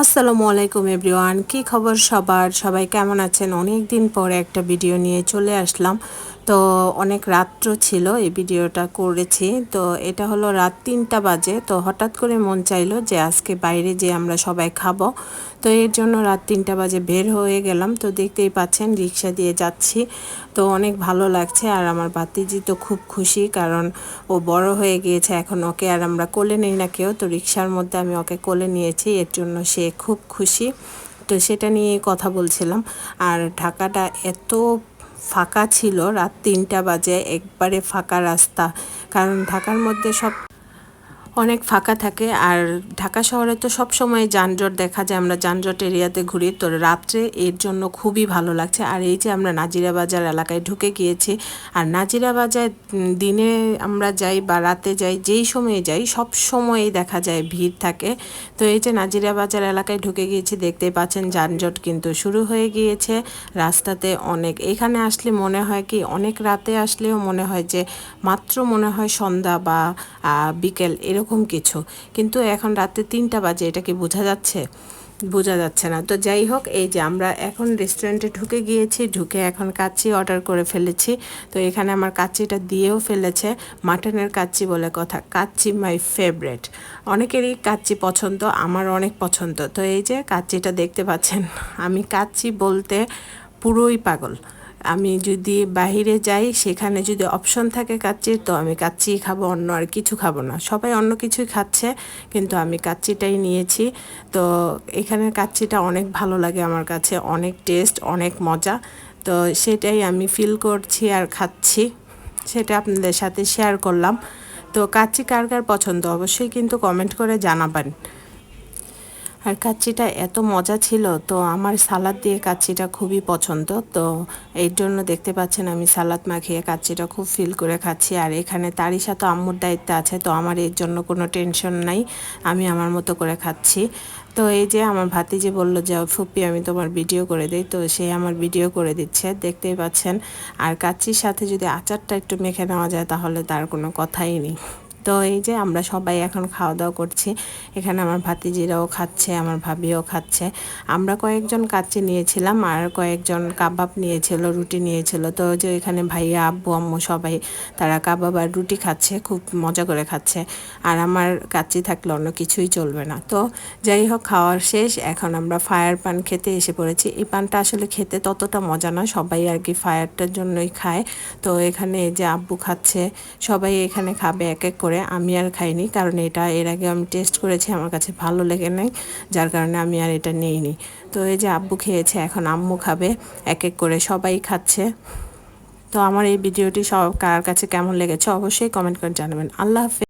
আসসালামু আলাইকুম এভরিওয়ান, কি খবর সবার? সবাই কেমন আছেন? অনেক দিন পরে একটা ভিডিও নিয়ে চলে আসলাম। তো অনেক রাত্র ছিল এই ভিডিওটা করেছি। তো এটা হলো রাত তিনটা বাজে। তো হঠাৎ করে মন চাইলো যে আজকে বাইরে যে আমরা সবাই খাব। তো এর জন্য রাত তিনটা বাজে বের হয়ে গেলাম। তো দেখতেই পাচ্ছেন রিক্সা দিয়ে যাচ্ছি। তো অনেক ভালো লাগছে আর আমার বাতিজি তো খুব খুশি কারণ ও বড় হয়ে গিয়েছে। এখন ওকে আর আমরা কোলে নেই না কেউ। তো রিক্সার মধ্যে আমি ওকে কোলে নিয়েছি। এর জন্য সে খুব খুশি। তো সেটা নিয়ে কথা বলছিলাম। আর ঢাকাটা এত ফাঁকা ছিল, রাত তিনটা বাজে, একবারে ফাঁকা রাস্তা। কারণ ঢাকার মধ্যে সব অনেক ফাঁকা থাকে আর ঢাকা শহরে তো সব সময় যানজট দেখা যায়। আমরা যানজট এরিয়াতে ঘুরি। তো রাত্রে এর জন্য খুবই ভালো লাগছে। আর এই যে আমরা নাজিরা বাজার এলাকায় ঢুকে গিয়েছি, আর নাজিরা বাজার দিনে আমরা যাই বা রাতে যাই, যেই সময়ে যাই, সব সময়ই দেখা যায়, ভিড় থাকে। তো এই যে নাজিরা বাজার এলাকায় ঢুকে গিয়েছি দেখতে পাচ্ছেন যানজট কিন্তু শুরু হয়ে গিয়েছে রাস্তাতে অনেক। এখানে আসলে মনে হয় কি, অনেক রাতে আসলেও মনে হয় যে, মাত্র মনে হয় সন্ধ্যা বা বিকেল এরকম এরকম কিছু। কিন্তু এখন রাতে তিনটা বাজে, এটা কি বোঝা যাচ্ছে? বোঝা যাচ্ছে না। তো যাই হোক, এই যে আমরা এখন রেস্টুরেন্টে ঢুকে গিয়েছি, ঢুকে এখন কাচ্চি অর্ডার করে ফেলেছি। তো এখানে আমার কাচ্চিটা দিয়েও ফেলেছে, মাটনের কাচ্চি বলে কথা। কাচ্চি মাই ফেভারেট অনেকেরই কাচ্চি পছন্দ, আমার অনেক পছন্দ। তো এই যে কাচ্চিটা দেখতে পাচ্ছেন, আমি কাচ্চি বলতে পুরোই পাগল। আমি যদি বাহিরে যাই, সেখানে যদি অপশন থাকে কাচ্চির তো আমি কাচ্চিই খাব, অন্য আর কিছু খাব না। সবাই অন্য কিছুই খাচ্ছে, কিন্তু আমি কাচ্চিটাই নিয়েছি। তো এখানের কাচ্চিটা অনেক ভালো লাগে আমার কাছে, অনেক টেস্ট অনেক মজা। তো সেটাই আমি ফিল করছি আর খাচ্ছি। সেটা আপনাদের সাথে শেয়ার করলাম। তো কাচ্চি কার কার পছন্দ? অবশ্যই কিন্তু কমেন্ট করে জানাবেন। আর কাচ্চিটা এত মজা ছিল, তো আমার সালাদ দিয়ে কাচ্চিটা খুবই পছন্দ। তো এই জন্য দেখতে পাচ্ছেন আমি সালাদ মাখিয়ে কাচ্চিটা খুব ফিল করে খাচ্ছি। আর এখানে তারই সাথে আম্মুর দায়িত্ব আছে, তো আমার এর জন্য কোনো টেনশন নাই, আমি আমার মতো করে খাচ্ছি। তো এই যে আমার ভাতিজি বলল যে, ফুপি, আমি তোমার ভিডিও করে দিই। তো সে আমার ভিডিও করে দিচ্ছে, দেখতেই পাচ্ছেন। আর কাচ্চির সাথে যদি আচারটা একটু মেখে নেওয়া যায়, তাহলে তার কোনো কথাই নেই। তো এই যে আমরা সবাই এখন খাওয়া দাওয়া করছি। এখানে আমার ভাতিজিরাও খাচ্ছে, আমার ভাবিও খাচ্ছে। আমরা কয়েকজন কাচ্চি নিয়েছিলাম আর কয়েকজন কাবাব নিয়েছিল, রুটি নিয়েছিল। তো যে এখানে ভাইয়া, আব্বু, আম্মু সবাই তারা কাবাব আর রুটি খাচ্ছে, খুব মজা করে খাচ্ছে। আর আমার কাচ্চি থাকলে অন্য কিছুই চলবে না। তো যাই হোক, খাওয়ার শেষ। এখন আমরা ফায়ার পান খেতে এসে পড়েছি। এই পানটা আসলে খেতে ততটা মজা না, সবাই আর কি ফায়ারটার জন্যই খায়। তো এখানে যে আব্বু খাচ্ছে, সবাই এখানে খাবে, এক এক করে করে আমি আর খাইনি, কারণ এটা এর আগে আমি টেস্ট করেছি, আমার কাছে ভালো লেগে নেই, যার কারণে আমি আর এটা নিইনি। তো এই যে আব্বু খেয়েছে, এখন আম্মু খাবে এক এক করে সবাই খাচ্ছে। তো আমার এই ভিডিওটি সব কার কাছে কেমন লেগেছে অবশ্যই কমেন্ট করে জানাবেন। আল্লাহ হাফেজ।